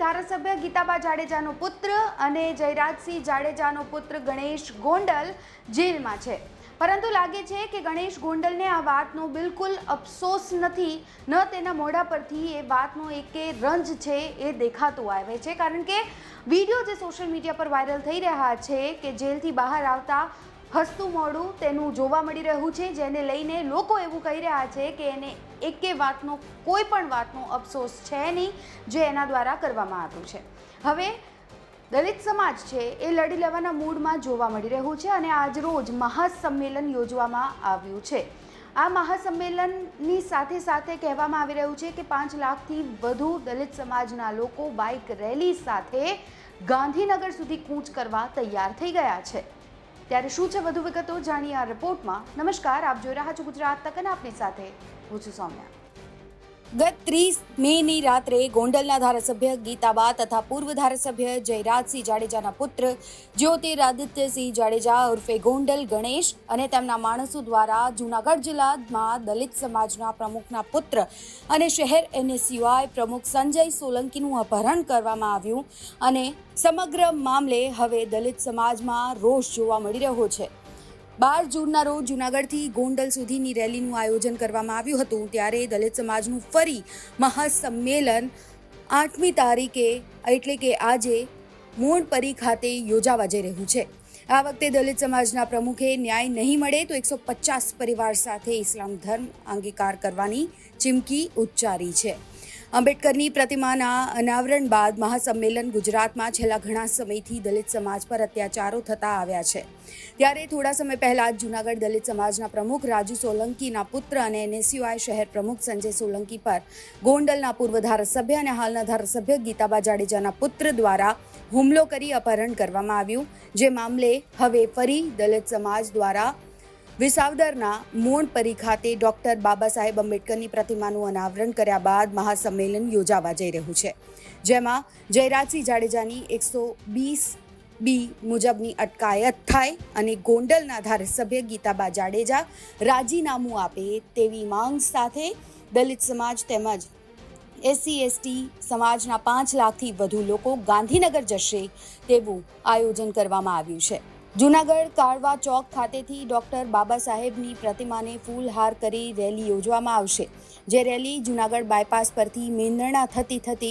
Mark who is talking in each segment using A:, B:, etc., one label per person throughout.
A: ગીતાબા જાડેજાનો પુત્ર અને જયરાજસિંહ જાડેજાનો પુત્ર ગણેશ ગોંડલ જેલમાં છે. પરંતુ લાગે છે કે ગણેશ ગોંડલને આ વાતનો બિલકુલ અફસોસ નથી. ન તેના મોઢા પરથી એ વાતનો એકે રંજ છે એ દેખાતું આવે છે. કારણ કે વીડિયો જે સોશિયલ મીડિયા પર વાયરલ થઈ રહ્યા છે કે જેલથી બહાર આવતા હસતું મોડું તેનું જોવા મળી રહ્યું છે. જેને લઈને લોકો એવું કહી રહ્યા છે કે એને એકે વાતનો કોઈ પણ વાતનો અફસોસ છે નહીં જે એના દ્વારા કરવામાં આવ્યું છે. હવે, દલિત સમાજ છે એ લડી લેવાના મૂડમાં જોવા મળી રહ્યું છે અને આજરોજ મહાસંમેલન યોજવામાં આવ્યું છે. આ મહાસંમેલનની સાથે સાથે કહેવામાં આવી રહ્યું છે કે પાંચ લાખથી વધુ દલિત સમાજના લોકો બાઇક રેલી સાથે ગાંધીનગર સુધી કૂચ કરવા તૈયાર થઈ ગયા છે. ત્યારે શું છે વધુ વિગતો જાણીએ આ રિપોર્ટમાં. નમસ્કાર, આપ જોઈ રહ્યા છો ગુજરાત તક અને આપની સાથે છું સૌમ્યા ગત ત્રીસ મેની રાત્રે ગોંડલના ધારાસભ્ય ગીતાબા તથા પૂર્વ ધારાસભ્ય જયરાજસિંહ જાડેજાના પુત્ર જ્યોતિરાદિત્યસિંહ જાડેજા ઉર્ફે ગોંડલ ગણેશ અને તેમના માણસો દ્વારા જૂનાગઢ જિલ્લામાં દલિત સમાજના પ્રમુખના પુત્ર અને શહેર એનએસયુઆઈ પ્રમુખ સંજય સોલંકીનું અપહરણ કરવામાં આવ્યું અને સમગ્ર મામલે હવે દલિત સમાજમાં રોષ જોવા મળી રહ્યો છે. બાર જૂનના રોજ જૂનાગઢથી ગોંડલ સુધીની રેલીનું આયોજન કરવામાં આવ્યું હતું. ત્યારે દલિત સમાજનું ફરી મહાસંમેલન આઠમી તારીખે, એટલે કે આજે મૂળપરી ખાતે યોજાવા જઈ રહ્યું છે. આ વખતે દલિત સમાજના પ્રમુખે ન્યાય નહીં મળે તો એકસો પચાસ પરિવાર સાથે ઇસ્લામ ધર્મ અંગીકાર કરવાની ચીમકી ઉચ્ચારી છે. આંબેડકરની પ્રતિમાના અનાવરણ બાદ મહાસંમેલન ગુજરાતમાં છેલ્લા ઘણા સમયથી દલિત સમાજ પર અત્યાચારો થતા આવ્યા છે. ત્યારે થોડા સમય પહેલા જ જૂનાગઢ દલિત સમાજના પ્રમુખ રાજુ સોલંકીના પુત્ર અને એનએસયુઆઈ શહેર પ્રમુખ સંજય સોલંકી પર ગોંડલના પૂર્વ ધારાસભ્ય અને હાલના ધારાસભ્ય ગીતાબા જાડેજાના પુત્ર દ્વારા હુમલો કરી અપહરણ કરવામાં આવ્યું. જે મામલે હવે ફરી દલિત સમાજ દ્વારા વિસાવદરના મોણપરી ખાતે ડોક્ટર બાબા સાહેબ આંબેડકરની પ્રતિમાનું અનાવરણ કર્યા બાદ મહાસંમેલન યોજાવા જઈ રહ્યું છે. જેમાં જયરાજસિંહ જાડેજાની એકસો વીસ બી મુજબની અટકાયત થાય અને ગોંડલના ધારાસભ્ય ગીતાબા જાડેજા રાજીનામું આપે તેવી માંગ સાથે દલિત સમાજ તેમજ એસસી, એસટી સમાજના પાંચ લાખથી વધુ લોકો ગાંધીનગર જશે તેવું આયોજન કરવામાં આવ્યું છે. જૂનાગઢ કાળવા ચોક ખાતેથી ડોક્ટર બાબા સાહેબની પ્રતિમાને ફૂલહાર કરી રેલી યોજવામાં આવશે. જે રેલી જૂનાગઢ બાયપાસ પરથી મેંદરણા થતી થતી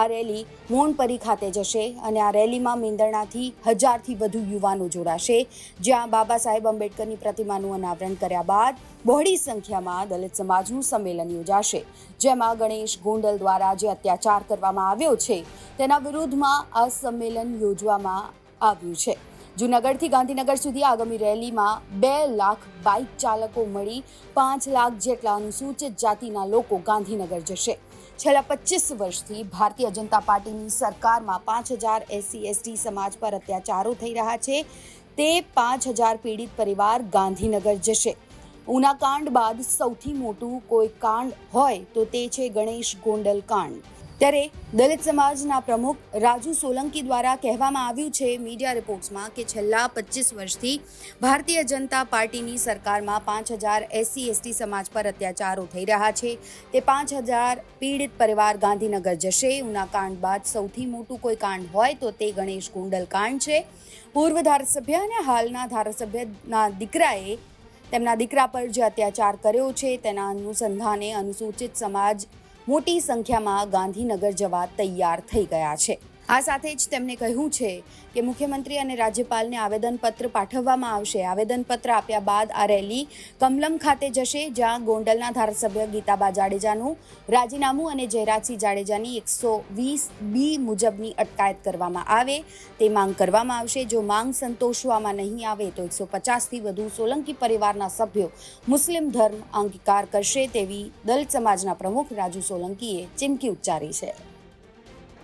A: આ રેલી મોનપરી ખાતે જશે અને આ રેલીમાં મેંદરણાથી હજારથી વધુ યુવાનો જોડાશે. જ્યાં બાબા સાહેબ આંબેડકરની પ્રતિમાનું અનાવરણ કર્યા બાદ બહોળી સંખ્યામાં દલિત સમાજનું સંમેલન યોજાશે. જેમાં ગણેશ ગોંડલ દ્વારા જે અત્યાચાર કરવામાં આવ્યો છે, તેના વિરુદ્ધમાં આ સંમેલન યોજવામાં આવ્યું છે. જૂનાગઢથી ગાંધીનગર સુધી આગામી રેલીમાં બે લાખ બાઇક ચાલકો મળી પાંચ લાખ જેટલા અનુસૂચિત જાતિના લોકો ગાંધીનગર જશે. છેલ્લા પચીસ વર્ષથી ભારતીય જનતા પાર્ટીની સરકારમાં પાંચ હજાર એસસી, એસટી સમાજ પર અત્યાચારો થઈ રહ્યા છે. તે પાંચ હજાર પીડિત પરિવાર ગાંધીનગર જશે. ઉના કાંડ બાદ સૌથી મોટું કોઈ કાંડ હોય તો તે છે ગણેશ ગોંડલ કાંડ. ત્યારે દલિત સમાજના પ્રમુખ રાજુ સોલંકી દ્વારા કહેવામાં આવ્યું છે મીડિયા રિપોર્ટ્સમાં કે છેલ્લા પચીસ વર્ષથી ભારતીય જનતા પાર્ટીની સરકારમાં પાંચ હજાર એસસી, એસટી સમાજ પર અત્યાચારો થઈ રહ્યા છે. તે પાંચ હજાર પીડિત પરિવાર ગાંધીનગર જશે. ઉના કાંડ બાદ સૌથી મોટું કોઈ કાંડ હોય તો તે ગણેશ કુંડલ કાંડ છે. પૂર્વ ધારાસભ્ય અને હાલના ધારાસભ્યના દીકરાએ તેમના દીકરા પર જે અત્યાચાર કર્યો છે તેના અનુસંધાને અનુસૂચિત સમાજ મોટી સંખ્યામાં ગાંધીનગર જવા તૈયાર થઈ ગયા છે. આ સાથે જ તેમણે કહ્યું છે કે મુખ્યમંત્રી અને રાજ્યપાલને આવેદનપત્ર પાઠવવામાં આવશે. આવેદનપત્ર આપ્યા બાદ આ રેલી કમલમ ખાતે જશે, જ્યાં ગોંડલના ધારાસભ્ય ગીતાબા જાડેજાનું રાજીનામું અને જયરાજસિંહ જાડેજાની એકસો વીસ બી મુજબની અટકાયત કરવામાં આવે તે માંગ કરવામાં આવશે. જો માંગ સંતોષવામાં નહીં આવે તો એકસો પચાસથી વધુ સોલંકી પરિવારના સભ્યો મુસ્લિમ ધર્મ અંગીકાર કરશે તેવી દલિત સમાજના પ્રમુખ રાજુ સોલંકીએ ચીમકી ઉચ્ચારી છે.